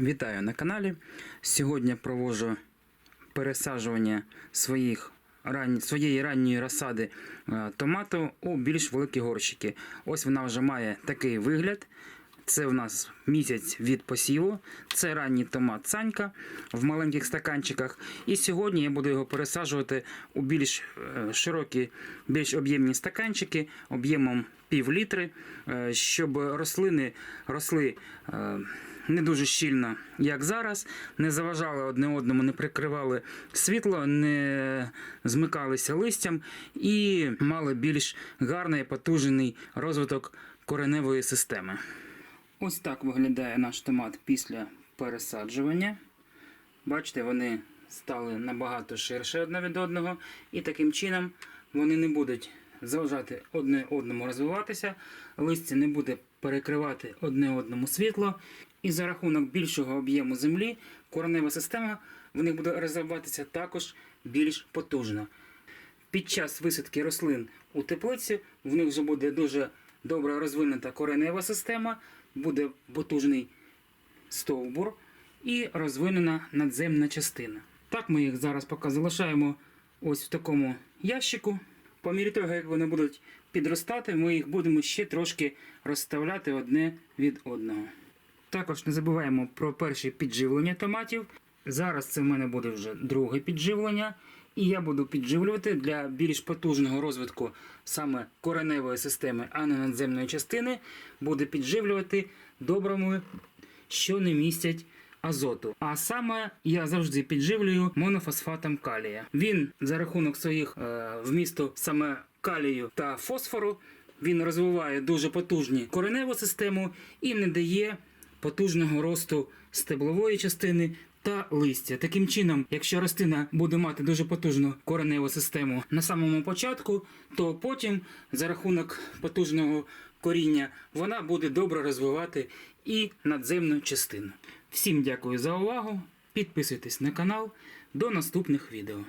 Вітаю на каналі. Сьогодні провожу пересаджування своїх своєї ранньої розсади е, томату у більш великі горщики. Ось вона вже має такий вигляд. Це в нас місяць від посіву. Це ранній томат Санька в маленьких стаканчиках. І сьогодні я буду його пересаджувати у більш е, широкі, більш об'ємні стаканчики об'ємом пів літри, е, щоб рослини росли е, не дуже щільно, як зараз, не заважали одне одному, не прикривали світло, не змикалися листям і мали більш гарний потужний розвиток кореневої системи. Ось так виглядає наш томат після пересаджування. Бачите, вони стали набагато ширше одне від одного, і таким чином вони не будуть заважати одне одному розвиватися, листя не буде перекривати одне одному світло, і за рахунок більшого об'єму землі коренева система в них буде розвиватися також більш потужно. Під час висадки рослин у теплиці в них вже буде дуже добре розвинута коренева система, буде потужний стовбур і розвинена надземна частина. Так ми їх зараз поки залишаємо ось в такому ящику. По мірі того, як вони будуть підростати, ми їх будемо ще трошки розставляти одне від одного. Також не забуваємо про перше підживлення томатів. Зараз це в мене буде вже друге підживлення. І я буду підживлювати для більш потужного розвитку саме кореневої системи, а не надземної частини, буде підживлювати добрими, що не містять азоту. А саме я завжди підживлюю монофосфатом калія. Він за рахунок своїх е, вмісту саме калію та фосфору, він розвиває дуже потужні кореневу систему і не дає потужного росту стеблової частини та листя. Таким чином, якщо рослина буде мати дуже потужну кореневу систему на самому початку, то потім за рахунок потужного коріння вона буде добре розвивати і надземну частину. Всім дякую за увагу. Підписуйтесь на канал. До наступних відео.